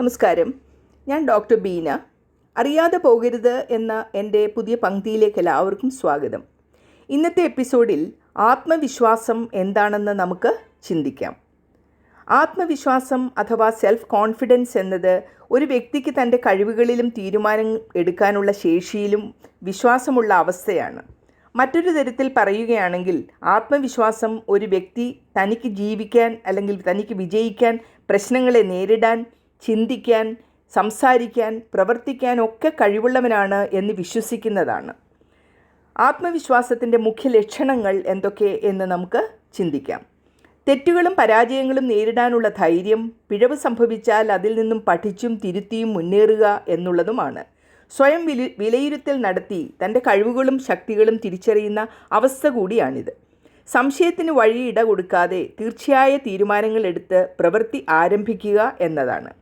നമസ്കാരം. ഞാൻ ഡോക്ടർ ബീന. അറിയാതെ പോകരുത് എന്ന എന്റെ പുതിയ പങ്ക്തിയിലേക്ക് എല്ലാവർക്കും സ്വാഗതം. ഇന്നത്തെ എപ്പിസോഡിൽ ആത്മവിശ്വാസം എന്താണെന്ന് നമുക്ക് ചിന്തിക്കാം. ആത്മവിശ്വാസം അഥവാ സെൽഫ് കോൺഫിഡൻസ് എന്നത് ഒരു വ്യക്തിക്ക് തന്റെ കഴിവുകളിലും തീരുമാനം എടുക്കാനുള്ള ശേഷിയിലും വിശ്വാസമുള്ള അവസ്ഥയാണ്. മറ്റൊരു തരത്തിൽ പറയുകയാണെങ്കിൽ ആത്മവിശ്വാസം ഒരു വ്യക്തി തനിക്ക് ജീവിക്കാൻ അല്ലെങ്കിൽ തനിക്ക് വിജയിക്കാൻ പ്രശ്നങ്ങളെ നേരിടാൻ ചിന്തിക്കാൻ സംസാരിക്കാൻ പ്രവർത്തിക്കാൻ ഒക്കെ കഴിവുള്ളവനാണ് എന്ന് വിശ്വസിക്കുന്നതാണ്. ആത്മവിശ്വാസത്തിന്റെ മുഖ്യ ലക്ഷണങ്ങൾ എന്തൊക്കെ എന്ന് നമുക്ക് ചിന്തിക്കാം. തെറ്റുകളും പരാജയങ്ങളും നേരിടാനുള്ള ധൈര്യം പിഴവ് സംഭവിച്ചാൽ അതിൽ നിന്നും പഠിച്ചും തിരുത്തിയും മുന്നേറുക എന്നുള്ളതുമാണ്. സ്വയം വില വിലയിരുത്തൽ നടത്തി തന്റെ കഴിവുകളും ശക്തികളും തിരിച്ചറിയുന്ന അവസ്ഥ കൂടിയാണിത്. സംശയത്തിന് വഴിയിട കൊടുക്കാതെ തീർച്ചയായ തീരുമാനങ്ങൾ എടുത്ത് പ്രവൃത്തി ആരംഭിക്കുക എന്നതാണ്.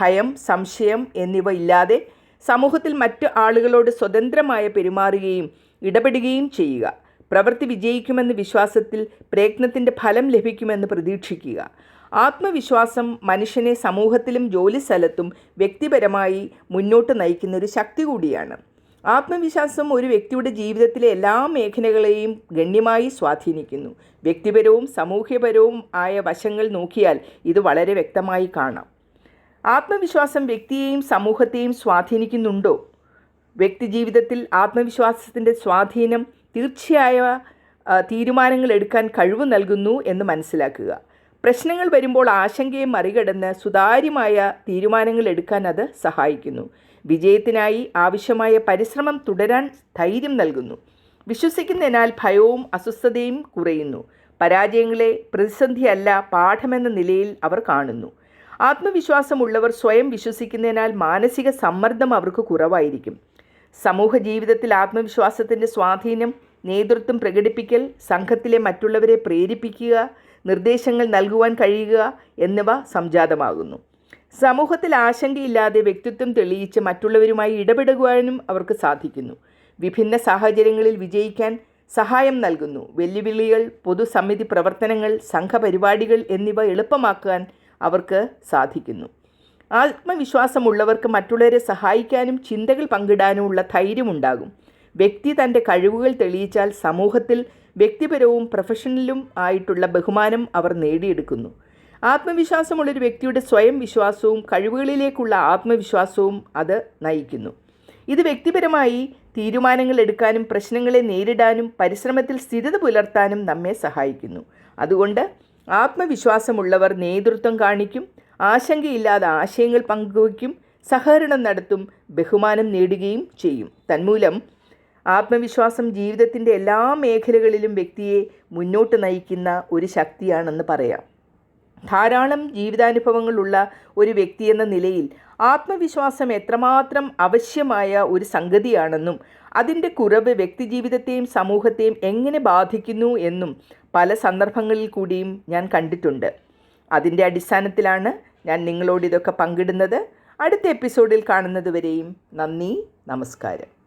ഭയം സംശയം എന്നിവ ഇല്ലാതെ സമൂഹത്തിൽ മറ്റ് ആളുകളോട് സ്വതന്ത്രമായ പെരുമാറുകയും ഇടപെടുകയും ചെയ്യുക. പ്രവൃത്തി വിജയിക്കുമെന്ന വിശ്വാസത്തിൽ പ്രയത്നത്തിന്റെ ഫലം ലഭിക്കുമെന്ന് പ്രതീക്ഷിക്കുക. ആത്മവിശ്വാസം മനുഷ്യനെ സമൂഹത്തിലും ജോലിസ്ഥലത്തും വ്യക്തിപരമായി മുന്നോട്ട് നയിക്കുന്ന ഒരു ശക്തി കൂടിയാണ്. ആത്മവിശ്വാസം ഒരു വ്യക്തിയുടെ ജീവിതത്തിലെ എല്ലാ മേഖലകളെയും ഗണ്യമായി സ്വാധീനിക്കുന്നു. വ്യക്തിപരവും സാമൂഹ്യപരവും ആയ വശങ്ങൾ നോക്കിയാൽ ഇത് വളരെ വ്യക്തമായി കാണാം. ആത്മവിശ്വാസം വ്യക്തിയെയും സമൂഹത്തെയും സ്വാധീനിക്കുന്നുണ്ടോ? വ്യക്തി ജീവിതത്തിൽ ആത്മവിശ്വാസത്തിന്റെ സ്വാധീനം തീർച്ചയായ തീരുമാനങ്ങൾ എടുക്കാൻ കഴിവ് നൽകുന്നു എന്ന് മനസ്സിലാക്കുക. പ്രശ്നങ്ങൾ വരുമ്പോൾ ആശങ്കയെ മറികടന്ന് സുതാര്യമായ തീരുമാനങ്ങൾ എടുക്കാൻ അത് സഹായിക്കുന്നു. വിജയത്തിനായി ആവശ്യമായ പരിശ്രമം തുടരാൻ ധൈര്യം നൽകുന്നു. വിശ്വസിക്കുന്നതിനാൽ ഭയവും അസ്വസ്ഥതയും കുറയുന്നു. പരാജയങ്ങളെ പ്രതിസന്ധിയല്ല പാഠമെന്ന നിലയിൽ അവർ കാണുന്നു. ആത്മവിശ്വാസമുള്ളവർ സ്വയം വിശ്വസിക്കുന്നതിനാൽ മാനസിക സമ്മർദ്ദം അവർക്ക് കുറവായിരിക്കും. സമൂഹ ജീവിതത്തിൽ ആത്മവിശ്വാസത്തിന്റെ സ്വാധീനം നേതൃത്വം പ്രകടിപ്പിക്കൽ സംഘത്തിലെ മറ്റുള്ളവരെ പ്രേരിപ്പിക്കുക നിർദ്ദേശങ്ങൾ നൽകുവാൻ കഴിയുക എന്നിവ സംജാതമാകുന്നു. സമൂഹത്തിൽ ആശങ്കയില്ലാതെ വ്യക്തിത്വം തെളിയിച്ച് മറ്റുള്ളവരുമായി ഇടപെടുവാനും അവർക്ക് സാധിക്കുന്നു. വിഭിന്ന സാഹചര്യങ്ങളിൽ വിജയിക്കാൻ സഹായം നൽകുന്നു. വെല്ലുവിളികൾ പൊതുസമിതി പ്രവർത്തനങ്ങൾ സംഘപരിപാടികൾ എന്നിവ എളുപ്പമാക്കാൻ അവർക്ക് സാധിക്കുന്നു. ആത്മവിശ്വാസമുള്ളവർക്ക് മറ്റുള്ളവരെ സഹായിക്കാനും ചിന്തകൾ പങ്കിടാനുമുള്ള ധൈര്യമുണ്ടാകും. വ്യക്തി തന്റെ കഴിവുകൾ തെളിയിച്ചാൽ സമൂഹത്തിൽ വ്യക്തിപരവും പ്രൊഫഷണലും ആയിട്ടുള്ള ബഹുമാനം അവർ നേടിയെടുക്കുന്നു. ആത്മവിശ്വാസമുള്ളൊരു വ്യക്തിയുടെ സ്വയം വിശ്വാസവും കഴിവുകളിലേക്കുള്ള ആത്മവിശ്വാസവും അത് നയിക്കുന്നു. ഇത് വ്യക്തിപരമായി തീരുമാനങ്ങൾ എടുക്കാനും പ്രശ്നങ്ങളെ നേരിടാനും പരിശ്രമത്തിൽ സ്ഥിരത പുലർത്താനും നമ്മെ സഹായിക്കുന്നു. അതുകൊണ്ട് ആത്മവിശ്വാസമുള്ളവർ നേതൃത്വം കാണിക്കും. ആശങ്കയില്ലാതെ ആശയങ്ങൾ പങ്കുവയ്ക്കും. സഹകരണം നടത്തും. ബഹുമാനം നേടുകയും ചെയ്യും. തന്മൂലം ആത്മവിശ്വാസം ജീവിതത്തിന്റെ എല്ലാ മേഖലകളിലും വ്യക്തിയെ മുന്നോട്ട് നയിക്കുന്ന ഒരു ശക്തിയാണെന്ന് പറയാം. ധാരാളം ജീവിതാനുഭവങ്ങളുള്ള ഒരു വ്യക്തി എന്ന നിലയിൽ ആത്മവിശ്വാസം എത്രമാത്രം ആവശ്യമായ ഒരു സംഗതിയാണെന്നും അതിന്റെ കുറവ് വ്യക്തിജീവിതത്തെയും സമൂഹത്തെയും എങ്ങനെ ബാധിക്കുന്നു എന്നും പല സന്ദർഭങ്ങളിൽ കൂടിയും ഞാൻ കണ്ടിട്ടുണ്ട്. അതിന്റെ അടിസ്ഥാനത്തിലാണ് ഞാൻ നിങ്ങളോട് ഇതൊക്കെ പങ്കിടുന്നത്. അടുത്ത എപ്പിസോഡിൽ കാണുന്നതുവരെയും നന്ദി നമസ്കാരം.